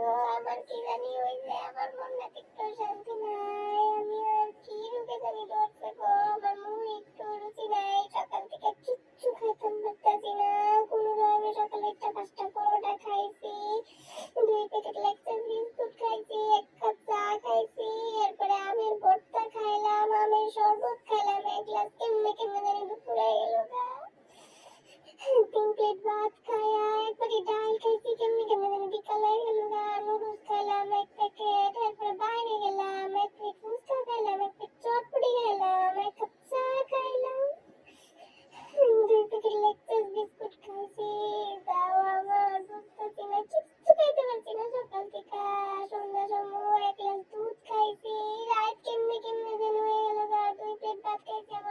গো আবার কি জানি, ওই যে আমার মনটা একটু শান্তি নাই। আমি আর কি রুখে জানি ধরছে গো আমার মুখ একটু রুচি নাই। সকাল থেকে কিচ্ছু খাইতাম পারতাছি না। কোনো আমি সকালে একটা পাঁচটা পরোটা খাইছি, দুই প্যাকেট লেকচার বিস্কুট খাইছি, এক কাপ চা খাইছি, এরপরে আমের ভর্তা খাইলাম, আমের শরবত सबके जवाब